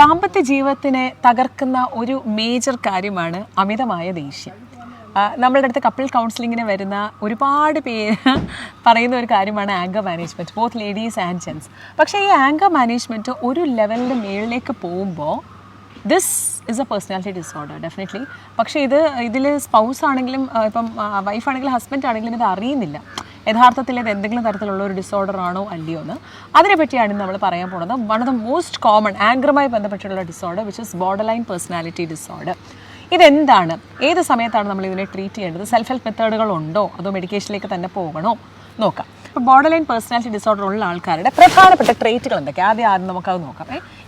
ദാമ്പത്യ ജീവിതത്തിനെ തകർക്കുന്ന ഒരു മേജർ കാര്യമാണ് അമിതമായ ദേഷ്യം. നമ്മളുടെ അടുത്ത് കപ്പിൾ കൗൺസിലിങ്ങിന് വരുന്ന ഒരുപാട് പേര് പറയുന്ന ഒരു കാര്യമാണ് anger management both ladies and gents പക്ഷേ ഈ ആങ്കർ മാനേജ്മെന്റ് ഒരു ലെവലിന്റെ മേളിലേക്ക് പോകുമ്പോൾ this is a personality disorder definitely പക്ഷേ ഇത് ഇതിൽ സ്പൗസ് ആണെങ്കിലും ഇപ്പം വൈഫാണെങ്കിലും ഹസ്ബൻഡ് ആണെങ്കിലും ഇത് അറിയുന്നില്ല. യഥാർത്ഥത്തിൽ ഇത് എന്തെങ്കിലും തരത്തിലുള്ള ഒരു ഡിസോർഡർ ആണോ അല്ലയോ എന്ന്. അതിനെ പറ്റിയാണ് നമ്മൾ പറയാൻ പോകുന്നത്. One of the most common ആങ്കറുമായി ബന്ധപ്പെട്ടുള്ള disorder which is borderline personality disorder ഇതെന്താണ്? ഏത് സമയത്താണ് നമ്മൾ ഇതിനെ ട്രീറ്റ് ചെയ്യേണ്ടത്? സെൽഫ് ഹെൽപ്പ് മെത്തേഡുകൾ ഉണ്ടോ? അതോ മെഡിക്കേഷനിലേക്ക് തന്നെ പോകണോ? നോക്കാം. ഇപ്പോൾ ബോർഡർ ലൈൻ പേഴ്സണാലിറ്റി ഡിസോർഡർ ഉള്ള ആൾക്കാരുടെ പ്രധാനപ്പെട്ട ട്രേറ്റുകൾ എന്തൊക്കെയാണ് ആദ്യം ആദ്യം നമുക്കത് നോക്കാം.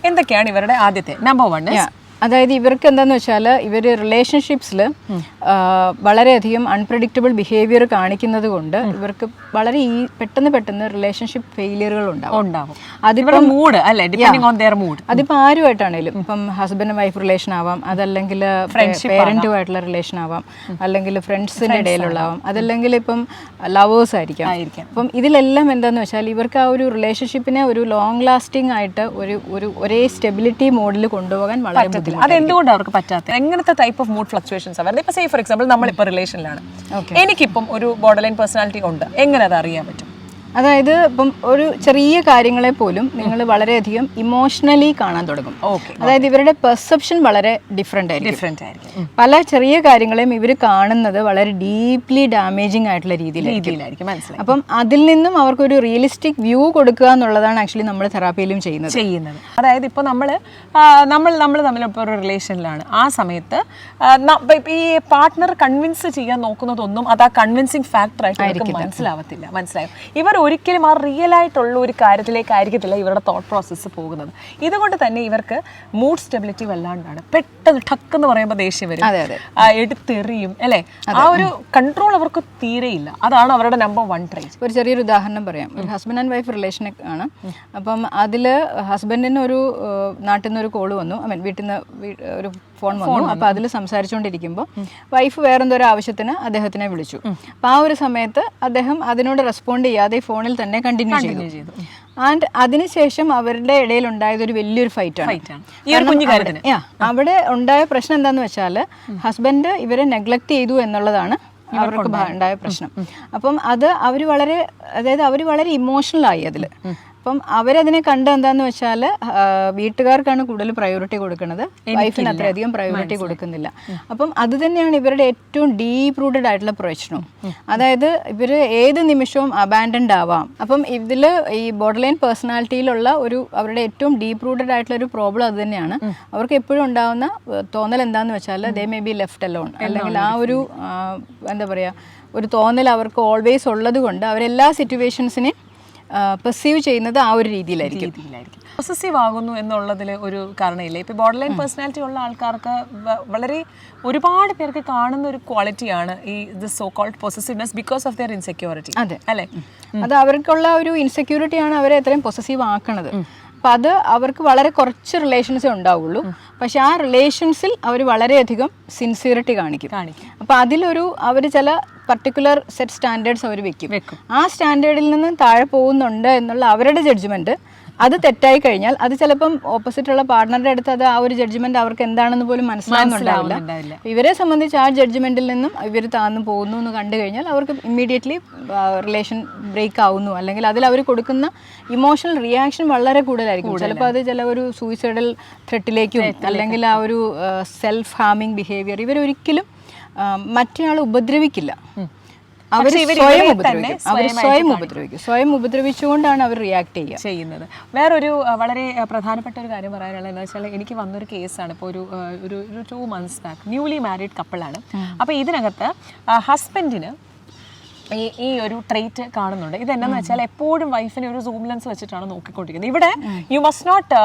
എന്തൊക്കെയാണ് ഇവരുടെ ആദ്യത്തെ? Number one. അതായത് ഇവർക്ക് എന്താന്ന് വെച്ചാൽ ഇവർ റിലേഷൻഷിപ്സിൽ വളരെയധികം അൺപ്രഡിക്റ്റബിൾ ബിഹേവിയർ കാണിക്കുന്നത് കൊണ്ട് ഇവർക്ക് വളരെ ഈ പെട്ടെന്ന് പെട്ടെന്ന് റിലേഷൻഷിപ്പ് ഫെയിലിയറുകൾ ഉണ്ടാവും. ഉണ്ടാവും. അതിപ്പം മൂഡ് അല്ലേ? ഡിപ്പെൻഡിങ് ഓൺ ദെയർ മൂഡ് അതിപ്പോൾ ആരുമായിട്ടാണേലും ഇപ്പം ഹസ്ബൻഡ് വൈഫ് റിലേഷൻ ആവാം അതല്ലെങ്കിൽ പേരന്റുമായിട്ടുള്ള റിലേഷൻ ആവാം അല്ലെങ്കിൽ ഫ്രണ്ട്സിന്റെ ഇടയിലുള്ളാവാം അതല്ലെങ്കിൽ ഇപ്പം ലവേഴ്സ് ആയിരിക്കാം. ആയിരിക്കാം. അപ്പം ഇതിലെല്ലാം എന്താന്ന് വെച്ചാൽ ഇവർക്ക് ആ ഒരു റിലേഷൻഷിപ്പിനെ ഒരു ലോങ് ലാസ്റ്റിംഗ് ആയിട്ട് ഒരു ഒരു ഒരേ സ്റ്റെബിലിറ്റി മോഡിൽ കൊണ്ടുപോകാൻ വളരെ ബുദ്ധിമുട്ട് അത് എന്തുകൊണ്ടാണ് അവർക്ക് പറ്റാത്തത് എങ്ങനത്തെ ടൈപ്പ് ഓഫ് മൂഡ് ഫ്ലക്ച്വേഷൻസ് വരുന്നത്? ഇപ്പൊ സേ ഫോർ എക്സാമ്പിൾ നമ്മളിപ്പോൾ റിലേഷനിലാണ് എനിക്കിപ്പം ഒരു ബോർഡർ ലൈൻ പേഴ്സണാലിറ്റി ഉണ്ട്. എങ്ങനെ അത് അറിയാൻ പറ്റും? അതായത് ഇപ്പം ഒരു ചെറിയ കാര്യങ്ങളെ പോലും നിങ്ങൾ വളരെയധികം ഇമോഷണലി കാണാൻ തുടങ്ങും. ഓക്കെ അതായത് ഇവരുടെ പെർസെപ്ഷൻ വളരെ ഡിഫറെന്റ് ആയിരിക്കും. ഡിഫറെന്റ് ആയിരിക്കും. പല ചെറിയ കാര്യങ്ങളെയും ഇവർ കാണുന്നത് വളരെ ഡീപ്ലി ഡാമേജിങ് ആയിട്ടുള്ള രീതിയിലായിരിക്കും. അപ്പം അതിൽ നിന്നും അവർക്കൊരു റിയലിസ്റ്റിക് വ്യൂ കൊടുക്കുക എന്നുള്ളതാണ് ആക്ച്വലി നമ്മൾ തെറാപ്പിയിലും ചെയ്യുന്നത്. ചെയ്യുന്നത്. അതായത് ഇപ്പോൾ നമ്മൾ നമ്മൾ നമ്മൾ തമ്മിലിപ്പോൾ ഒരു റിലേഷനിലാണ് ആ സമയത്ത് ഈ പാർട്ട്ണർ കൺവിൻസ് ചെയ്യാൻ നോക്കുന്നതൊന്നും അത് ആ കൺവിൻസിങ് ഫാക്ടർ ആയിട്ട് അവർക്ക് മനസ്സിലാവത്തില്ല. മനസ്സിലായോ? ഇവർ ഒരിക്കലും ആ റിയൽ ആയിട്ടുള്ള ഒരു കാര്യത്തിലേക്കായിരിക്കത്തില്ല ഇവരുടെ തോട്ട് പ്രോസസ്സ് പോകുന്നത്. ഇതുകൊണ്ട് തന്നെ ഇവർക്ക് മൂഡ് സ്റ്റെബിലിറ്റി വല്ലാണ്ടാണ്. പെട്ടെന്ന് ടക്ക് എന്ന് പറയുമ്പോൾ ദേഷ്യം വരും. എടുത്തെറിയും അല്ലേ? ആ ഒരു കൺട്രോൾ അവർക്ക് തീരെയില്ല. അതാണ് അവരുടെ നമ്പർ വൺ ട്രേറ്റ് ഒരു ചെറിയൊരു ഉദാഹരണം പറയാം. ഒരു ഹസ്ബൻഡ് ആൻഡ് വൈഫ് റിലേഷൻ ആണ്. അപ്പം അതിൽ ഹസ്ബൻഡിന് ഒരു നാട്ടിൽ നിന്ന് ഒരു കോൾ വന്നു. ഐ മീൻ വീട്ടിൽ നിന്ന് ഒരു ഫോൺ വന്നു. അപ്പോൾ അതിൽ സംസാരിച്ചുകൊണ്ടിരിക്കുമ്പോൾ വൈഫ് വേറെന്തൊരു ആവശ്യത്തിന് അദ്ദേഹത്തിനെ വിളിച്ചു. അപ്പോൾ ആ ഒരു സമയത്ത് അദ്ദേഹം അതിനോട് റെസ്പോണ്ട് ചെയ്യാതെ ഫോണിൽ തന്നെ കണ്ടിന്യൂ ചെയ്തു. ആൻഡ് അതിനുശേഷം അവരുടെ ഇടയിൽ ഉണ്ടായത് ഒരു വലിയൊരു ഫൈറ്റാണ് അവിടെ ഉണ്ടായ പ്രശ്നം എന്താന്ന് വെച്ചാൽ ഹസ്ബൻഡ് ഇവരെ നെഗ്ലക്ട് ചെയ്തു എന്നുള്ളതാണ് അവർക്ക് ഉണ്ടായ പ്രശ്നം. അപ്പം അത് അവർ വളരെ അതായത് അവർ വളരെ ഇമോഷണൽ ആയി അതിൽ അപ്പം അവരതിനെ കണ്ട എന്താന്ന് വെച്ചാൽ വീട്ടുകാർക്കാണ് കൂടുതൽ പ്രയോറിറ്റി കൊടുക്കുന്നത്. വൈഫിന് അത്രയധികം പ്രയോറിറ്റി കൊടുക്കുന്നില്ല. അപ്പം അത് തന്നെയാണ് ഇവരുടെ ഏറ്റവും ഡീപ്പ് റൂട്ടഡ് ആയിട്ടുള്ള പ്രശ്നവും അതായത് ഇവർ ഏത് നിമിഷവും അബാൻഡൻഡ് ആവാം. അപ്പം ഇതിൽ ഈ ബോർഡർലൈൻ പേഴ്സണാലിറ്റിയിലുള്ള ഒരു അവരുടെ ഏറ്റവും ഡീപ്പ് റൂട്ടഡ് ആയിട്ടുള്ള ഒരു പ്രോബ്ലം അത് തന്നെയാണ്. അവർക്ക് എപ്പോഴും ഉണ്ടാവുന്ന തോന്നൽ എന്താന്ന് വെച്ചാൽ they may be left alone അല്ലെങ്കിൽ ആ ഒരു എന്താ പറയുക ഒരു തോന്നൽ അവർക്ക് ഓൾവേസ് ഉള്ളത് കൊണ്ട് അവരെല്ലാ സിറ്റുവേഷൻസിനെയും പെർസീവ് ചെയ്യുന്നത് ആ ഒരു രീതിയിലായിരിക്കും. പ്രൊസസീവ് പൊസസീവ് ആകുന്നു എന്നുള്ളതിൽ ഒരു കാരണമില്ല. ഇപ്പോൾ ബോർഡർ ലൈൻ പേഴ്സണാലിറ്റി ഉള്ള ആൾക്കാർക്ക് വളരെ ഒരുപാട് പേർക്ക് കാണുന്ന ഒരു ക്വാളിറ്റിയാണ് ഈ the so called possessiveness because of their insecurity അതെ. അല്ലേ? അത് അവർക്കുള്ള ഒരു ഇൻസെക്യൂരിറ്റിയാണ് അവരെ എത്രയും പൊസസീവ് ആക്കണത്. അപ്പം അത് അവർക്ക് വളരെ കുറച്ച് റിലേഷൻസേ ഉണ്ടാവുള്ളൂ. പക്ഷെ ആ റിലേഷൻസിൽ അവർ വളരെയധികം സിൻസിയറിറ്റി കാണിക്കും. കാണിക്കും. അപ്പോൾ അതിലൊരു അവർ ചില പർട്ടിക്കുലർ സെറ്റ് സ്റ്റാൻഡേർഡ്സ് അവർ വെക്കും. ആ സ്റ്റാൻഡേർഡിൽ നിന്ന് താഴെ പോകുന്നുണ്ട് എന്നുള്ള അവരുടെ ജഡ്ജ്മെന്റ് അത് തെറ്റായി കഴിഞ്ഞാൽ അത് ചിലപ്പം ഓപ്പോസിറ്റ് ഉള്ള പാർട്ട്ണറുടെ അടുത്ത് അത് ആ ഒരു ജഡ്ജ്മെന്റ് അവർക്ക് എന്താണെന്ന് പോലും മനസ്സിലാവുന്നുണ്ടാവില്ല. ഇവരെ സംബന്ധിച്ച് ആ ജഡ്ജ്മെന്റിൽ നിന്നും ഇവർ താന്നു പോകുന്നു എന്ന് കണ്ടു കഴിഞ്ഞാൽ അവർക്ക് ഇമ്മീഡിയറ്റ്ലി റിലേഷൻ ബ്രേക്ക് ആവുന്നു. അല്ലെങ്കിൽ അതിൽ അവർ കൊടുക്കുന്ന ഇമോഷണൽ റിയാക്ഷൻ വളരെ കൂടുതലായിരിക്കും. ചിലപ്പോൾ അത് ചില ഒരു സൂയിസൈഡൽ ത്രെട്ടിലേക്കും അല്ലെങ്കിൽ ആ ഒരു സെൽഫ് ഹാമിങ് ബിഹേവിയർ ഇവരൊരിക്കലും മറ്റേയാൾ ഉപദ്രവിക്കില്ല. അവർ സ്വയം ഉപദ്രവിക്കും. അവർ സ്വയം ഉപദ്രവിക്കും. സ്വയം ഉപദ്രവിച്ചുകൊണ്ടാണ് അവർ റിയാക്ട് ചെയ്യുക. ചെയ്യുന്നത്. വേറൊരു വളരെ പ്രധാനപ്പെട്ട ഒരു കാര്യം പറയാനുള്ളത് എന്ന് വെച്ചാൽ എനിക്ക് വന്നൊരു കേസാണ് ഇപ്പോൾ ഒരു ഒരു two months back newly married കപ്പിളാണ് അപ്പോൾ ഇതിനകത്ത് ഹസ്ബൻഡിന് ഈ ഈ ഒരു ട്രേറ്റ് കാണുന്നുണ്ട്. ഇത് എന്നാന്ന് വെച്ചാൽ എപ്പോഴും വൈഫിനെ ഒരു സൂം ലെൻസ് വെച്ചിട്ടാണ് നോക്കിക്കൊണ്ടിരിക്കുന്നത്. ഇവിടെ യു മസ്റ്റ് നോട്ട്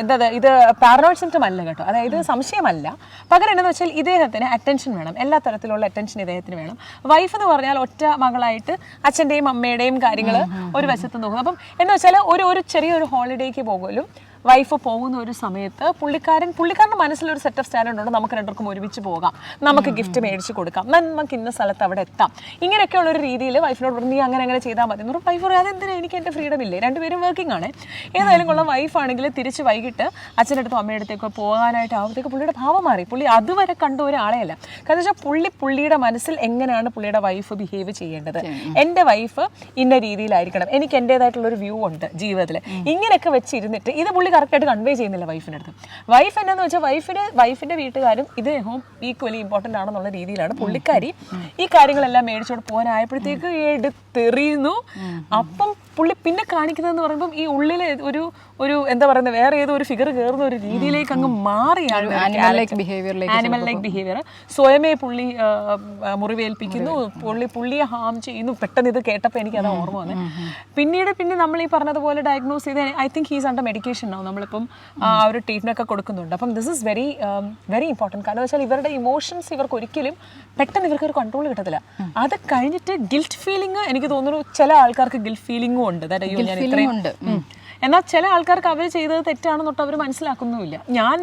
എന്താ ഇത് പാരനോയിഡ് സിംറ്റം അല്ല കേട്ടോ. അതായത് സംശയമല്ല. പകരം എന്താണെന്ന് വെച്ചാൽ ഇദ്ദേഹത്തിന് അറ്റൻഷൻ വേണം. എല്ലാ തരത്തിലുള്ള അറ്റൻഷൻ ഇദ്ദേഹത്തിന് വേണം. വൈഫ് എന്ന് പറഞ്ഞാൽ ഒറ്റ മകളായിട്ട് അച്ഛന്റെയും അമ്മയുടെയും കാര്യങ്ങൾ ഒരു വശത്ത് നോക്കും അപ്പം എന്ന് വെച്ചാൽ ഒരു ഒരു ചെറിയൊരു ഹോളിഡേക്ക് പോകലും വൈഫ് പോകുന്ന ഒരു സമയത്ത് പുള്ളിക്കാരൻ പുള്ളിക്കാരന്റെ മനസ്സിലൊരു സെറ്റ് ഓഫ് സ്റ്റാൻഡേർഡ് ഉണ്ട്. നമുക്ക് രണ്ടുപേർക്കും ഒരുമിച്ച് പോകാം. നമുക്ക് ഗിഫ്റ്റ് മേടിച്ച് കൊടുക്കാം. നമുക്ക് ഇന്ന സ്ഥലത്ത് അവിടെ എത്താം. ഇങ്ങനെയൊക്കെയുള്ള ഒരു രീതിയിൽ വൈഫിനോട് പറഞ്ഞു നീ അങ്ങനെ അങ്ങനെ ചെയ്താൽ മതി. എന്നൊരു വൈഫ് പറയാതെ എന്തിനാ എനിക്ക് എന്റെ ഫ്രീഡം ഇല്ലേ? രണ്ടുപേരും വർക്കിംഗ് ആണ്. ഏതായാലും കൊള്ളാം. വൈഫാണെങ്കിൽ തിരിച്ച് വൈകിട്ട് അച്ഛന്റെ അടുത്തും അമ്മയുടെ അടുത്തേക്കോ പോകാനായിട്ട് ആവുമ്പോഴത്തേക്ക് പുള്ളിയുടെ ഭാവം മാറി. പുള്ളി അതുവരെ കണ്ട ഒരാളെയല്ല കാരണം വെച്ചാൽ പുള്ളി പുള്ളിയുടെ മനസ്സിൽ എങ്ങനെയാണ് പുള്ളിയുടെ വൈഫ് ബിഹേവ് ചെയ്യേണ്ടത്? എന്റെ വൈഫ് ഇന്ന രീതിയിലായിരിക്കണം. എനിക്ക് എന്റെതായിട്ടുള്ള ഒരു വ്യൂ ഉണ്ട് ജീവിതത്തിൽ ഇങ്ങനെയൊക്കെ വെച്ചിരുന്നിട്ട് ഇത് പുള്ളി കറക്റ്റായിട്ട് കൺവേ ചെയ്യുന്നില്ല വൈഫിന്റെ അടുത്ത്. വൈഫ് എന്നാന്ന് വെച്ചാൽ വൈഫിന് വൈഫിന്റെ വീട്ടുകാരും ഇത് ഹോം ഈക്വലി ഇമ്പോർട്ടന്റ് ആണെന്നുള്ള രീതിയിലാണ് പുള്ളിക്കാരി ഈ കാര്യങ്ങളെല്ലാം മേടിച്ചോട് പോകാനായപ്പോഴത്തേക്ക് എടുത്തെറിയുന്നു. അപ്പം പുള്ളി പിന്നെ കാണിക്കുന്നതെന്ന് പറയുമ്പോൾ ഈ ഉള്ളിലെ ഒരു ഒരു എന്താ പറയുന്നത് വേറെ ഏതോ ഒരു ഫിഗർ കയറുന്ന ഒരു രീതിയിലേക്ക് അങ്ങ് മാറിയാണ് ആനിമൽ ലൈക്ക് ബിഹേവിയർ സ്വയമേ പുള്ളി മുറിവേൽപ്പിക്കുന്നു പുള്ളി പുള്ളിയെ ഹാം ചെയ്യുന്നു. പെട്ടെന്ന് ഇത് കേട്ടപ്പോൾ എനിക്ക് അത് ഓർമ്മ വന്നത് പിന്നീട് പിന്നെ നമ്മൾ ഈ പറഞ്ഞതുപോലെ ഡയഗ്നോസ് ചെയ്ത് I think he's under medication ആവും നമ്മളിപ്പം ആ ഒരു ട്രീറ്റ്മെന്റ് ഒക്കെ കൊടുക്കുന്നുണ്ട്. അപ്പം this is very very important കാരണം വെച്ചാൽ ഇവരുടെ ഇമോഷൻസ് ഇവർക്ക് ഒരിക്കലും പെട്ടെന്ന് ഇവർക്ക് ഒരു കൺട്രോൾ കിട്ടത്തില്ല. അത് കഴിഞ്ഞിട്ട് ഗിൽറ്റ് ഫീലിംഗ് എനിക്ക് തോന്നുന്നു ചില ആൾക്കാർക്ക് ഗിൽറ്റ് ഫീലിംഗും ഉണ്ട് അയ്യോ ഞാൻ ഇത്രയും. എന്നാൽ ചില ആൾക്കാർക്ക് അവർ ചെയ്തത് തെറ്റാണെന്നൊട്ട് അവർ മനസ്സിലാക്കുന്നുമില്ല. ഞാൻ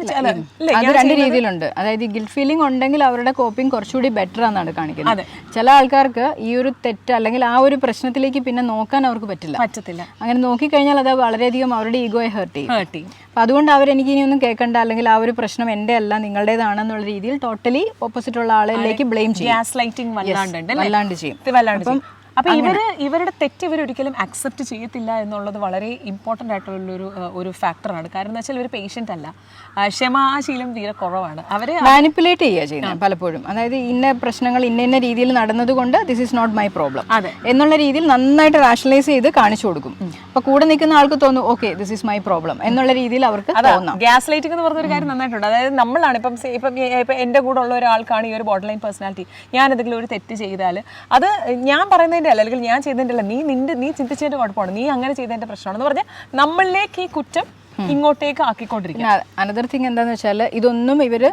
അത് രണ്ട് രീതിയിലുണ്ട്. അതായത് ഗിൽറ്റ് ഫീലിംഗ് ഉണ്ടെങ്കിൽ അവരുടെ കോപ്പിംഗ് കുറച്ചുകൂടി ബെറ്റർ ആണെന്നാണ് കാണിക്കുന്നത്. ചില ആൾക്കാർക്ക് ഈ ഒരു തെറ്റ് അല്ലെങ്കിൽ ആ ഒരു പ്രശ്നത്തിലേക്ക് പിന്നെ നോക്കാൻ അവർക്ക് പറ്റില്ല. പറ്റത്തില്ല. അങ്ങനെ നോക്കിക്കഴിഞ്ഞാൽ അത് വളരെയധികം അവരുടെ ഈഗോയെ ഹേർട്ട് ചെയ്യും. ഹേർട്ട് ചെയ്യും. അപ്പം അതുകൊണ്ട് അവരെനിക്ക് ഇനിയൊന്നും കേൾക്കണ്ട അല്ലെങ്കിൽ ആ ഒരു പ്രശ്നം എന്റെ അല്ല നിങ്ങളുടേതാണെന്നുള്ള രീതിയിൽ ടോട്ടലി ഓപ്പോസിറ്റ് ഉള്ള ആളിലേക്ക് ബ്ലെയിം ചെയ്യും. വല്ലാണ്ട് ചെയ്യും. അപ്പം. അപ്പൊ ഇവർ ഇവരുടെ തെറ്റ് ഇവർ ഒരിക്കലും അക്സെപ്റ്റ് ചെയ്യത്തില്ല എന്നുള്ളത് വളരെ ഇമ്പോർട്ടന്റ് ആയിട്ടുള്ള ഒരു ഒരു ഫാക്ടറാണ് കാരണം എന്ന് വെച്ചാൽ ഇവർ പേഷ്യന്റ് അല്ല. ക്ഷമാശീലം തീരെ കുറവാണ്. അവരെ മാനിപ്പുലേറ്റ് ചെയ്യുക ചെയ്യുന്നത് പലപ്പോഴും. അതായത് ഇന്ന പ്രശ്നങ്ങൾ ഇന്ന ഇന്ന രീതിയിൽ നടന്നതുകൊണ്ട് this is not my problem അതെ. എന്നുള്ള രീതിയിൽ നന്നായിട്ട് റാഷണലൈസ് ചെയ്ത് കാണിച്ചു കൊടുക്കും. അപ്പൊ കൂടെ നിൽക്കുന്ന ആൾക്ക് തോന്നും okay this is my problem എന്നുള്ള രീതിയിൽ അവർക്ക് തോന്നാം. ഗ്യാസ് ലൈറ്റിംഗ് എന്ന് പറഞ്ഞൊരു കാര്യം നന്നായിട്ടുണ്ട്. അതായത് നമ്മളാണ് ഇപ്പം ഇപ്പം എന്റെ കൂടെ ഉള്ള ഒരാൾക്കാണ് ഈ ഒരു ബോർഡർ ലൈൻ പേഴ്സണാലിറ്റി ഞാൻ എന്തെങ്കിലും ഒരു തെറ്റ് ചെയ്താൽ അത് ഞാൻ പറയുന്നതിന്റെ അല്ല അല്ലെങ്കിൽ ഞാൻ ചെയ്തതിന്റെ അല്ല നീ നിന്റെ നീ ചിന്തിച്ചതിന്റെ കുഴപ്പമാണ് നീ അങ്ങനെ ചെയ്തതിന്റെ പ്രശ്നമാണെന്ന് പറഞ്ഞാൽ നമ്മളിലേക്ക് ഈ കുറ്റം ഇങ്ങോട്ടേക്ക് ആക്കിക്കൊണ്ടിരിക്കുന്നത് അനദർ തിങ് എന്താന്ന് വെച്ചാൽ ഇതൊന്നും ഇവർ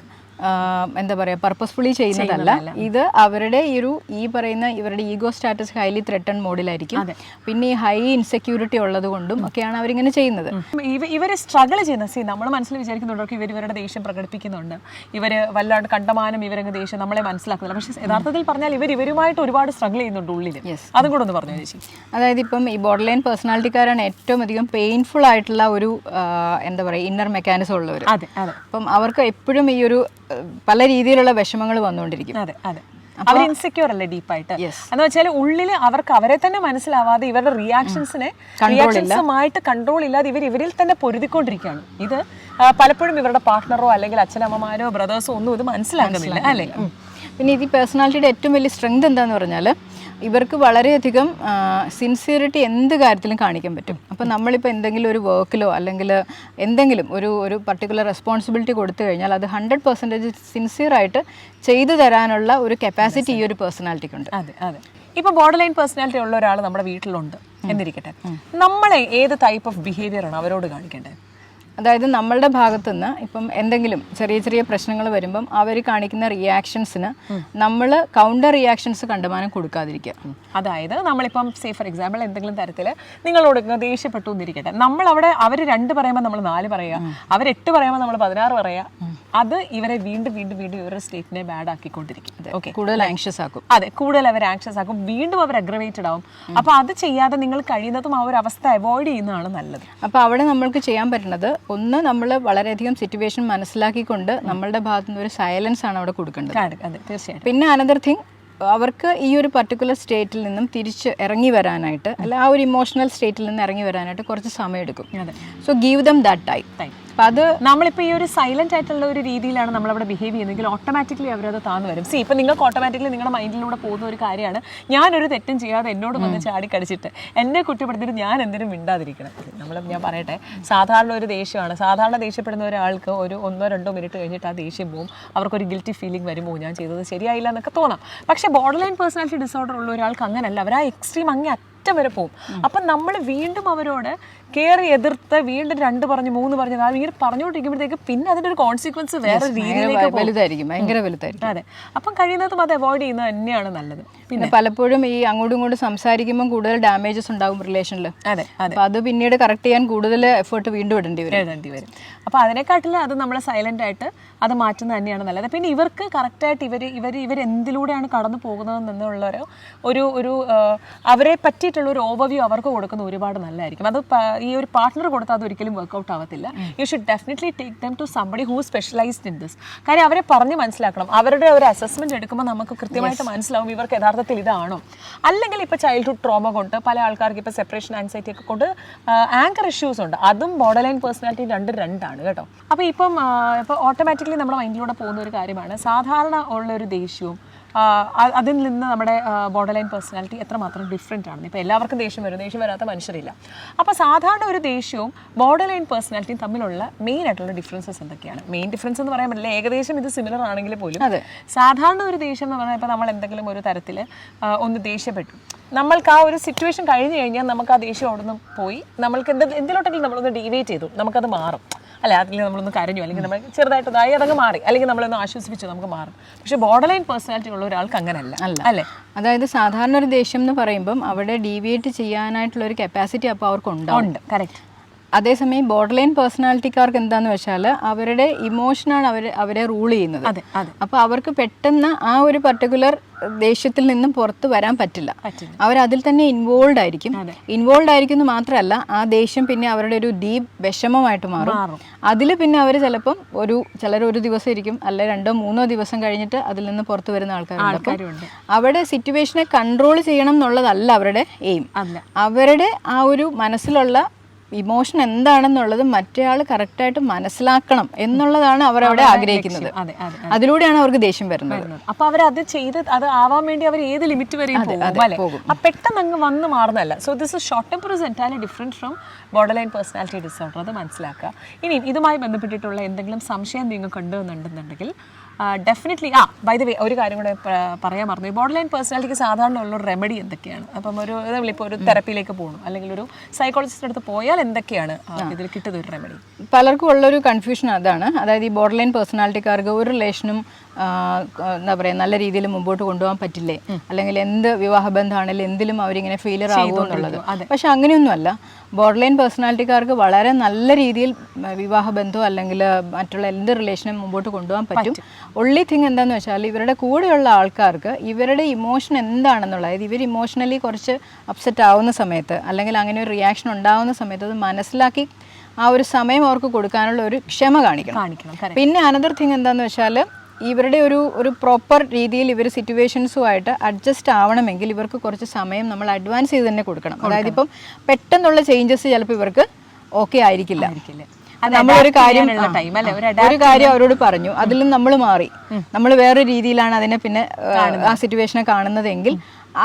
എന്താ പറയുക പർപ്പസ്ഫുള്ളി ചെയ്യുന്നതല്ല. ഇത് അവരുടെ ഈ ഒരു ഈ പറയുന്ന ഇവരുടെ ഈഗോ സ്റ്റാറ്റസ് ഹൈലി ത്രെട്ടൺ മോഡിലായിരിക്കും. പിന്നെ ഈ ഹൈ ഇൻസെക്യൂരിറ്റി ഉള്ളത് കൊണ്ടും ഒക്കെയാണ് അവരിങ്ങനെ ചെയ്യുന്നത്. ഇവരെ സ്ട്രഗിൾ ചെയ്യുന്ന സി നമ്മൾ മനസ്സിൽ വിചാരിക്കുന്നുണ്ടോ ഇവർ ഇവരുടെ ദേഷ്യം പ്രകടിപ്പിക്കുന്നുണ്ട്. ഇവർ വല്ലാണ്ട് കണ്ടമാനം ഇവരങ്ങ് ദേഷ്യം നമ്മളെ മനസ്സിലാക്കുന്നില്ല. പക്ഷേ യഥാർത്ഥത്തിൽ പറഞ്ഞാൽ ഇവർ ഇവരുമായിട്ട് ഒരുപാട് സ്ട്രഗിൾ ചെയ്യുന്നുണ്ട് ഉള്ളിൽ അതും കൂടെ ഒന്ന് പറഞ്ഞു ചേച്ചി? അതായത് ഇപ്പം ഈ ബോർഡർ ലൈൻ പേഴ്സണാലിറ്റിക്കാരാണ് ഏറ്റവും അധികം പെയിൻഫുൾ ആയിട്ടുള്ള ഒരു എന്താ പറയുക ഇന്നർ മെക്കാനിസം ഉള്ളവർ അപ്പം അവർക്ക് എപ്പോഴും ഈ ഒരു പല രീതിയിലുള്ള വിഷമങ്ങൾ വന്നുകൊണ്ടിരിക്കും. അതെ അതെ. അവർ ഇൻസെക്യൂർ അല്ലേ ഡീപ്പായിട്ട്. എന്ന് വെച്ചാൽ ഉള്ളിൽ അവർക്ക് അവരെ തന്നെ മനസ്സിലാവാതെ ഇവരുടെ റിയാക്ഷൻസിനെ റിയാക്ഷൻസുമായിട്ട് കൺട്രോൾ ഇല്ലാതെ ഇവർ ഇവരിൽ തന്നെ പൊരുതിക്കൊണ്ടിരിക്കുകയാണ്. ഇത് പലപ്പോഴും ഇവരുടെ പാർട്ട്ണറോ അല്ലെങ്കിൽ അച്ഛനമ്മമാരോ ബ്രദേഴ്സോ ഒന്നും ഇത് മനസ്സിലാക്കുന്നില്ല അല്ലേ? പിന്നെ ഇത് പേഴ്സണാലിറ്റിയുടെ ഏറ്റവും വലിയ സ്ട്രെങ്ത് എന്താന്ന് പറഞ്ഞാൽ ഇവർക്ക് വളരെയധികം സിൻസിയറിറ്റി എന്ത് കാര്യത്തിലും കാണിക്കാൻ പറ്റും. അപ്പോൾ നമ്മളിപ്പോൾ എന്തെങ്കിലും ഒരു വർക്കിലോ അല്ലെങ്കിൽ എന്തെങ്കിലും ഒരു ഒരു പർട്ടിക്കുലർ റെസ്പോൺസിബിലിറ്റി കൊടുത്തു കഴിഞ്ഞാൽ അത് ഹൺഡ്രഡ് പെർസെന്റേജ് സിൻസിയറായിട്ട് ചെയ്തു തരാനുള്ള ഒരു കപ്പാസിറ്റി ഈ ഒരു പേഴ്സണാലിറ്റിക്ക് ഉണ്ട് അതെ അതെ. ഇപ്പോൾ ബോർഡർ ലൈൻ പേഴ്സണാലിറ്റി ഉള്ള ഒരാൾ നമ്മുടെ വീട്ടിലുണ്ട്. എന്നിരിക്കട്ടെ. നമ്മളെ ഏത് ടൈപ്പ് ഓഫ് ബിഹേവിയർ ആണ് അവരോട് കാണിക്കേണ്ടത്? അതായത് നമ്മളുടെ ഭാഗത്തുനിന്ന് ഇപ്പം എന്തെങ്കിലും ചെറിയ ചെറിയ പ്രശ്നങ്ങൾ വരുമ്പം അവർ കാണിക്കുന്ന റിയാക്ഷൻസിന് നമ്മൾ കൗണ്ടർ റിയാക്ഷൻസ് കണ്ടുമാനം കൊടുക്കാതിരിക്കുക അതായത് നമ്മളിപ്പം സേ ഫോർ എക്സാമ്പിൾ എന്തെങ്കിലും തരത്തിൽ നിങ്ങളോട് ദേഷ്യപ്പെട്ടു എന്നിരിക്കട്ടെ നമ്മൾ അവിടെ അവർ രണ്ട് പറയുമ്പോൾ നമ്മൾ നാല് പറയുക. അവർ എട്ട് പറയുമ്പോൾ നമ്മൾ പതിനാറ് പറയുക. അത് ഇവരെ വീണ്ടും വീണ്ടും വീണ്ടും ഇവരുടെ സ്റ്റേറ്റിനെ ബാഡ് ആക്കിക്കൊണ്ടിരിക്കും ഓക്കെ കൂടുതൽ ആങ്ഷ്യസ് ആക്കും. അതെ കൂടുതൽ അവർ ആങ്ഷ്യസ് ആക്കും. വീണ്ടും അവർ അഗ്രവേറ്റഡ് ആവും. അപ്പൊ അത് ചെയ്യാതെ നിങ്ങൾ കഴിയുന്നതും ആ ഒരു അവസ്ഥ അവോയ്ഡ് ചെയ്യുന്നതാണ് നല്ലത്. അപ്പോൾ അവിടെ നമ്മൾക്ക് ചെയ്യാൻ പറ്റുന്നത് ഒന്ന് നമ്മൾ വളരെയധികം സിറ്റുവേഷൻ മനസ്സിലാക്കിക്കൊണ്ട് നമ്മളുടെ ഭാഗത്തു നിന്ന് ഒരു സൈലൻസ് ആണ് അവിടെ കൊടുക്കേണ്ടത്. അതെ തീർച്ചയായിട്ടും. പിന്നെ അനദർ തിങ് അവർക്ക് ഈ ഒരു പർട്ടിക്കുലർ സ്റ്റേറ്റിൽ നിന്നും തിരിച്ച് ഇറങ്ങി വരാനായിട്ട് അല്ല ആ ഒരു ഇമോഷണൽ സ്റ്റേറ്റിൽ നിന്ന് ഇറങ്ങി വരാനായിട്ട് കുറച്ച് സമയം എടുക്കും so give them that time. അപ്പം അത് നമ്മളിപ്പോൾ ഈ ഒരു സൈലന്റ് ആയിട്ടുള്ള ഒരു രീതിയിലാണ് നമ്മളവിടെ ബിഹേവ് ചെയ്യുന്നതെങ്കിൽ ഓട്ടോമാറ്റിക്കലി അവരത് താന്നു വരും. സി ഇപ്പം നിങ്ങൾക്ക് ഓട്ടോമാറ്റിക്കലി നിങ്ങളുടെ മൈൻഡിലൂടെ പോകുന്ന ഒരു കാര്യമാണ്. ഞാനൊരു തെറ്റും ചെയ്യാതെ എന്നോട് വന്ന് ചാടി കടിച്ചിട്ട് എന്നെ കുറ്റപ്പെടുത്തിയിട്ട് ഞാൻ എന്തിനും മിണ്ടാതിരിക്കണം. നമ്മൾ ഞാൻ പറയട്ടെ സാധാരണ ഒരു ദേഷ്യമാണ്. സാധാരണ ദേഷ്യപ്പെടുന്ന ഒരാൾക്ക് ഒരു ഒന്നോ രണ്ടോ മിനിറ്റ് കഴിഞ്ഞിട്ട് ആ ദേഷ്യം പോവും. അവർക്കൊരു ഗിൽറ്റി ഫീലിംഗ് വരുമ്പോൾ ഞാൻ ചെയ്തത് ശരിയായില്ല എന്നൊക്കെ തോന്നാം. പക്ഷേ ബോർഡർ ലൈൻ പേഴ്സണാലിറ്റി ഡിസോർഡർ ഉള്ള ഒരാൾക്ക് അങ്ങനല്ല. അവർ ആ എക്സ്ട്രീം അങ്ങേ അറ്റം വരെ പോകും അപ്പം നമ്മൾ വീണ്ടും അവരോട് കയറി എതിർത്ത് വീണ്ടും രണ്ട് പറഞ്ഞ് മൂന്ന് പറഞ്ഞ് നാല് ഇങ്ങനെ പറഞ്ഞുകൊണ്ടിരിക്കുമ്പോഴത്തേക്ക് പിന്നെ അതിന്റെ ഒരു കോൺസിക്വൻസ് വേറെ രീതിയിലേക്ക് വലുതായിരിക്കും ഭയങ്കര വലുതായിരിക്കും. അതെ. അപ്പം കഴിയുന്നതും അത് അവോയ്ഡ് ചെയ്യുന്നത് തന്നെയാണ് നല്ലത്. പിന്നെ പലപ്പോഴും ഈ അങ്ങോട്ടും ഇങ്ങോട്ടും സംസാരിക്കുമ്പോൾ കൂടുതൽ ഡാമേജസ് ഉണ്ടാകും റിലേഷനിൽ അതെ അതെ. അപ്പോൾ അത് പിന്നീട് കറക്റ്റ് ചെയ്യാൻ കൂടുതൽ എഫേർട്ട് വീണ്ടും ഇടേണ്ടി വരും. ഇടേണ്ടി വരും. അപ്പോൾ അതിനെക്കാട്ടിൽ അത് നമ്മൾ സൈലന്റ് ആയിട്ട് അത് മാറ്റുന്നത് തന്നെയാണ് നല്ലത്. പിന്നെ ഇവർക്ക് കറക്റ്റായിട്ട് ഇവർ ഇവർ ഇവർ എന്തിലൂടെയാണ് കടന്നു പോകുന്നതെന്നുള്ള ഒരു ഒരു ഒരു അവരെ പറ്റിയിട്ടുള്ള ഒരു ഓവർവ്യൂ അവർക്ക് കൊടുക്കുന്നത് ഒരുപാട് നല്ലതായിരിക്കും. അത് ഈ ഒരു പാർട്ട്ണർ കൊടുത്താൽ അത് ഒരിക്കലും വർക്ക്ഔട്ട് ആവത്തില്ല you should definitely take them to somebody who specialized in this കാര്യം അവരെ പറഞ്ഞ് മനസ്സിലാക്കണം. അവരുടെ ഒരു അസസ്മെന്റ് എടുക്കുമ്പോൾ നമുക്ക് കൃത്യമായിട്ട് മനസ്സിലാവും ഇവർക്ക് യഥാർത്ഥത്തിൽ ഇതാണോ. അല്ലെങ്കിൽ ഇപ്പോൾ ചൈൽഡ്ഹുഡ് ട്രോമ കൊണ്ട് പല ആൾക്കാർക്ക് ഇപ്പോൾ സെപ്പറേഷൻ ആൻസൈറ്റി ഒക്കെ കൊണ്ട് ആങ്കർ ഇഷ്യൂസ് ഉണ്ട്. അതും ബോർഡർ ലൈൻ പേഴ്സണാലിറ്റി രണ്ട് രണ്ടാണ് കേട്ടോ. അപ്പോൾ ഇപ്പം ഇപ്പോൾ ഓട്ടോമാറ്റിക്കലി നമ്മുടെ മൈൻഡിലൂടെ പോകുന്ന ഒരു കാര്യമാണ്. സാധാരണ ഉള്ള ഒരു ദേഷ്യവും അതിൽ നിന്ന് നമ്മുടെ ബോർഡർ ലൈൻ പേഴ്സണാലിറ്റി എത്രമാത്രം ഡിഫറെന്റ് ആണ് ഇപ്പോൾ എല്ലാവർക്കും ദേഷ്യം വരും ദേഷ്യം വരാത്ത മനുഷ്യരില്ല. അപ്പോൾ സാധാരണ ഒരു ദേഷ്യവും ബോർഡർ ലൈൻ പേഴ്സണാലിറ്റിയും തമ്മിലുള്ള മെയിൻ ആയിട്ടുള്ള ഡിഫറൻസസ് എന്തൊക്കെയാണ്? മെയിൻ ഡിഫറൻസ് എന്ന് പറയാൻ പറ്റില്ല ഏകദേശം ഇത് സിമിലർ ആണെങ്കിൽ പോലും അതെ. സാധാരണ ഒരു ദേഷ്യം എന്ന് പറഞ്ഞാൽ ഇപ്പോൾ നമ്മൾ എന്തെങ്കിലും ഒരു തരത്തിൽ ഒന്ന് ദേഷ്യപ്പെട്ടു. നമ്മൾക്ക് ആ ഒരു സിറ്റുവേഷൻ കഴിഞ്ഞ് കഴിഞ്ഞാൽ നമുക്ക് ആ ദേഷ്യം അവിടെ നിന്ന് പോയി നമ്മൾക്ക് എന്ത് എന്തിലോട്ടെങ്കിലും നമ്മളൊന്ന് ഡീവേറ്റ് ചെയ്തു നമുക്കത് മാറും. അല്ല അതിൽ നമ്മളൊന്ന് കരഞ്ഞു അല്ലെങ്കിൽ നമ്മൾ ചെറുതായിട്ട് ആയി അതങ്ങ് മാറി അല്ലെങ്കിൽ നമ്മളൊന്ന് ആശ്വസിപ്പിച്ചു നമുക്ക് മാറും. പക്ഷേ ബോർഡർ ലൈൻ പേഴ്സണാലിറ്റി ഉള്ള ഒരാൾക്ക് അങ്ങനെയല്ല അല്ലേ. അതായത് സാധാരണ ഒരു ദേഷ്യം എന്ന് പറയുമ്പം അവിടെ ഡീവിയേറ്റ് ചെയ്യാനായിട്ടുള്ള ഒരു കപ്പാസിറ്റി അപ്പോൾ അവർക്ക് ഉണ്ടാവും ഉണ്ട് കറക്റ്റ് അതേസമയം ബോർഡർ ലൈൻ പേഴ്സണാലിറ്റിക്കാർക്ക് എന്താന്ന് വെച്ചാൽ അവരുടെ ഇമോഷനാണ് അവർ അവരെ റൂൾ ചെയ്യുന്നത്. അപ്പോൾ അവർക്ക് പെട്ടെന്ന് ആ ഒരു പർട്ടിക്കുലർ ദേഷ്യത്തിൽ നിന്നും പുറത്ത് വരാൻ പറ്റില്ല. അവരതിൽ അവർ അതിൽ തന്നെ ഇൻവോൾവ് ആയിരിക്കും. ഇൻവോൾഡ് ഇൻവോൾവ് ആയിരിക്കുന്നു മാത്രമല്ല ആ ദേഷ്യം പിന്നെ അവരുടെ ഒരു ഡീപ് വിഷമമായിട്ട് മാറും. അതിൽ പിന്നെ അവർ ചിലപ്പം ഒരു ചിലർ ഒരു ദിവസം ഇരിക്കും അല്ല രണ്ടോ മൂന്നോ ദിവസം കഴിഞ്ഞിട്ട് അതിൽ നിന്ന് പുറത്ത് വരുന്ന ആൾക്കാരുണ്ട്. അവിടെ സിറ്റുവേഷനെ കൺട്രോൾ ചെയ്യണം എന്നുള്ളതല്ല അവരുടെ എയിം അവരുടെ ആ ഒരു മനസ്സിലുള്ള ഇമോഷൻ എന്താണെന്നുള്ളത് മറ്റേയാൾ കറക്റ്റായിട്ട് മനസ്സിലാക്കണം എന്നുള്ളതാണ് അവർ അവിടെ ആഗ്രഹിക്കുന്നത്. അതെ അതെ അതിലൂടെയാണ് അവർക്ക് ദേഷ്യം വരുന്നത്. അപ്പൊ അവർ അത് ചെയ്ത് അത് ആവാൻ വേണ്ടി അവർ ഏത് ലിമിറ്റ് വരെയും പോകും പെട്ടെന്ന് അങ്ങ് വന്ന് മാറുന്നതല്ല. So this is short temper is entirely different from border line personality disorder അത് മനസ്സിലാക്കുക. ഇനി ഇതുമായി ബന്ധപ്പെട്ടിട്ടുള്ള എന്തെങ്കിലും സംശയം നിങ്ങൾ ഉണ്ടെന്നുണ്ടെന്നുണ്ടെങ്കിൽ ഡെഫിനറ്റ്ലി ആ ബൈ ദ വേ ഒരു കാര്യം കൂടെ പറയാൻ മറന്നു. ബോർഡർ ലൈൻ പേഴ്സണാലിറ്റിക്ക് സാധാരണ ഉള്ള ഒരു റെമഡി എന്തൊക്കെയാണ്? അപ്പം ഒരു ഇപ്പോൾ ഒരു തെറപ്പിയിലേക്ക് പോകണം അല്ലെങ്കിൽ ഒരു സൈക്കോളജിസ്റ്റിന്റെ അടുത്ത് പോയാൽ എന്തൊക്കെയാണ് ഇതിൽ കിട്ടുന്ന ഒരു റെമഡി പലർക്കും ഉള്ളൊരു കൺഫ്യൂഷൻ അതാണ്. അതായത് ഈ ബോർഡർ ലൈൻ പേഴ്സണാലിറ്റിക്കാർക്ക് ഒരു റിലേഷനും എന്താ പറയുക നല്ല രീതിയിൽ മുമ്പോട്ട് കൊണ്ടുപോകാൻ പറ്റില്ലേ? അല്ലെങ്കിൽ എന്ത് വിവാഹബന്ധമാണെങ്കിലും എന്തിലും അവരിങ്ങനെ ഫെയിലിയർ ആകുമോ എന്നുള്ളത് പക്ഷെ അങ്ങനെയൊന്നുമല്ല. ബോർഡർ ലൈൻ പേഴ്സണാലിറ്റിക്കാർക്ക് വളരെ നല്ല രീതിയിൽ വിവാഹ ബന്ധം അല്ലെങ്കിൽ മറ്റുള്ള എന്ത് റിലേഷനും മുമ്പോട്ട് കൊണ്ടുപോകാൻ പറ്റും. ഒള്ളി തിങ് എന്താണെന്ന് വെച്ചാൽ ഇവരുടെ കൂടെയുള്ള ആൾക്കാർക്ക് ഇവരുടെ ഇമോഷൻ എന്താണെന്നുള്ള അതായത് ഇവർ ഇമോഷണലി കുറച്ച് അപ്സെറ്റ് ആവുന്ന സമയത്ത് അല്ലെങ്കിൽ അങ്ങനെ ഒരു റിയാക്ഷൻ ഉണ്ടാവുന്ന സമയത്ത് അത് മനസ്സിലാക്കി ആ ഒരു സമയം അവർക്ക് കൊടുക്കാനുള്ള ഒരു ക്ഷമ കാണിക്കണം. പിന്നെ അനദർ തിങ് എന്താന്ന് വെച്ചാൽ ഇവരുടെ ഒരു ഒരു പ്രോപ്പർ രീതിയിൽ ഇവർ സിറ്റുവേഷൻസുമായിട്ട് അഡ്ജസ്റ്റ് ആവണമെങ്കിൽ ഇവർക്ക് കുറച്ച് സമയം നമ്മൾ അഡ്വാൻസ് ചെയ്ത് തന്നെ കൊടുക്കണം. അതായത് ഇപ്പം പെട്ടെന്നുള്ള ചേഞ്ചസ് ചിലപ്പോൾ ഇവർക്ക് ഓക്കെ ആയിരിക്കില്ല? നമ്മളൊരു കാര്യം? ഒരു കാര്യം അവരോട് പറഞ്ഞു. അതിലും നമ്മൾ മാറി. നമ്മൾ വേറെ രീതിയിലാണ് അതിനെ പിന്നെ ആ സിറ്റുവേഷനെ കാണുന്നതെങ്കിൽ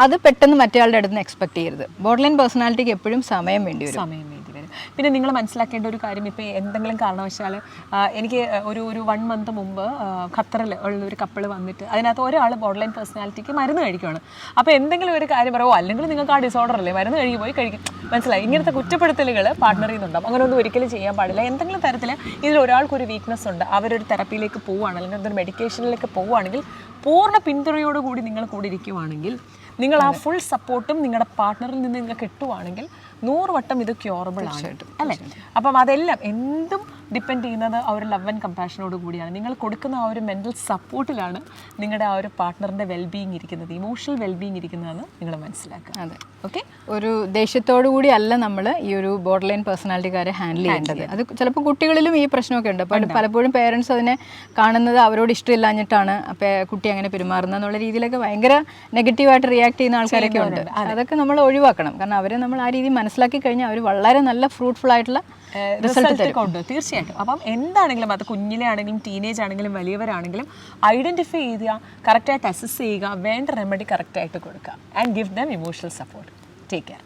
അത് പെട്ടെന്ന് മറ്റേയാളുടെ അടുത്ത് നിന്ന് എക്സ്പെക്ട് ചെയ്യരുത്. ബോർഡർ ലൈൻ പേഴ്സണാലിറ്റിക്ക് എപ്പോഴും സമയം വേണ്ടി വരും. പിന്നെ നിങ്ങൾ മനസ്സിലാക്കേണ്ട ഒരു കാര്യം ഇപ്പോൾ എന്തെങ്കിലും കാരണവശാൽ എനിക്ക് ഒരു ഒരു വൺ മന്ത് മുമ്പ് ഖത്തറിൽ ഉള്ള ഒരു കപ്പിൾ വന്നിട്ട് അതിനകത്ത് ഒരാൾ ബോർഡർലൈൻ പേഴ്സണാലിറ്റിക്ക് മരുന്ന് കഴിക്കുകയാണ് അപ്പോൾ എന്തെങ്കിലും ഒരു കാര്യം പറയുമോ അല്ലെങ്കിൽ നിങ്ങൾക്ക് ആ ഡിസോർഡർ അല്ലേ? മരുന്ന് കഴുകി പോയി കഴിക്കും. മനസ്സിലായി? ഇങ്ങനത്തെ കുറ്റപ്പെടുത്തലുകൾ പാർട്ട്ണറിൽ നിന്നുണ്ടാവും അങ്ങനെ ഒന്നും ഒരിക്കലും ചെയ്യാൻ പാടില്ല. എന്തെങ്കിലും തരത്തിൽ ഇതിൽ ഒരാൾക്കൊരു വീക്ക്നെസ് ഉണ്ട്. അവരൊരു തെറപ്പിയിലേക്ക് പോവുകയാണ് അല്ലെങ്കിൽ എന്തൊരു മെഡിക്കേഷനിലേക്ക് പോവുകയാണെങ്കിൽ പൂർണ പിന്തുണയോടുകൂടി നിങ്ങൾ കൂടി ഇരിക്കുവാണെങ്കിൽ നിങ്ങൾ ആ ഫുൾ സപ്പോർട്ടും നിങ്ങളുടെ പാർട്ട്ണറിൽ നിന്ന് നിങ്ങൾ കിട്ടുവാണെങ്കിൽ നൂറ് വട്ടം ഇത് ക്യൂറബിൾ ആണ്. അല്ലേ? അപ്പം അതെല്ലാം എന്തും ഡിപ്പെൻഡ് ചെയ്യുന്നത് ആ ഒരു ലവ് ആൻഡ് കമ്പാഷനോട് കൂടിയാണ്. നിങ്ങൾ കൊടുക്കുന്ന ആ ഒരു മെന്റൽ സപ്പോർട്ടിലാണ് നിങ്ങളുടെ ആ ഒരു പാർട്ട്ണറിന്റെ വെൽബീങ് ഇരിക്കുന്നത്. ഇമോഷണൽ വെൽബീങ് ഇരിക്കുന്നതെന്ന് നിങ്ങൾ മനസ്സിലാക്കുക. അതെ. ഓക്കെ ഒരു ദേഷ്യത്തോടു കൂടി അല്ല നമ്മൾ ഈ ഒരു ബോർഡർ ലൈൻ പേഴ്സണാലിറ്റിക്കാരെ ഹാൻഡിൽ ചെയ്യേണ്ടത്. അത് ചിലപ്പോൾ കുട്ടികളിലും ഈ പ്രശ്നമൊക്കെ ഉണ്ട്. അപ്പോൾ പലപ്പോഴും പേരൻസ് അതിനെ കാണുന്നത് അവരോട് ഇഷ്ടമില്ലാഞ്ഞിട്ടാണ്. കുട്ടി അങ്ങനെ പെരുമാറുന്നത് എന്നുള്ള രീതിയിലൊക്കെ ഭയങ്കര നെഗറ്റീവായിട്ട് റിയാക്ട് ചെയ്യുന്ന ആൾക്കാരൊക്കെ ഉണ്ട്. അതൊക്കെ നമ്മൾ ഒഴിവാക്കണം. കാരണം അവരെ നമ്മൾ ആ രീതി മനസ്സിലാക്കി കഴിഞ്ഞാൽ അവർ വളരെ നല്ല ഫ്രൂട്ട്ഫുൾ ആയിട്ടുള്ള റിസൾട്ട് കൊണ്ടു തീർച്ചയായിട്ടും. അപ്പം എന്താണെങ്കിലും അത് കുഞ്ഞിലെ ആണെങ്കിലും ടീനേജ് ആണെങ്കിലും വലിയവരാണെങ്കിലും ഐഡന്റിഫൈ ചെയ്യുക കറക്റ്റായിട്ട് അസസ് ചെയ്യുക വേണ്ട റെമഡി കറക്റ്റായിട്ട് കൊടുക്കുക and give them emotional support take care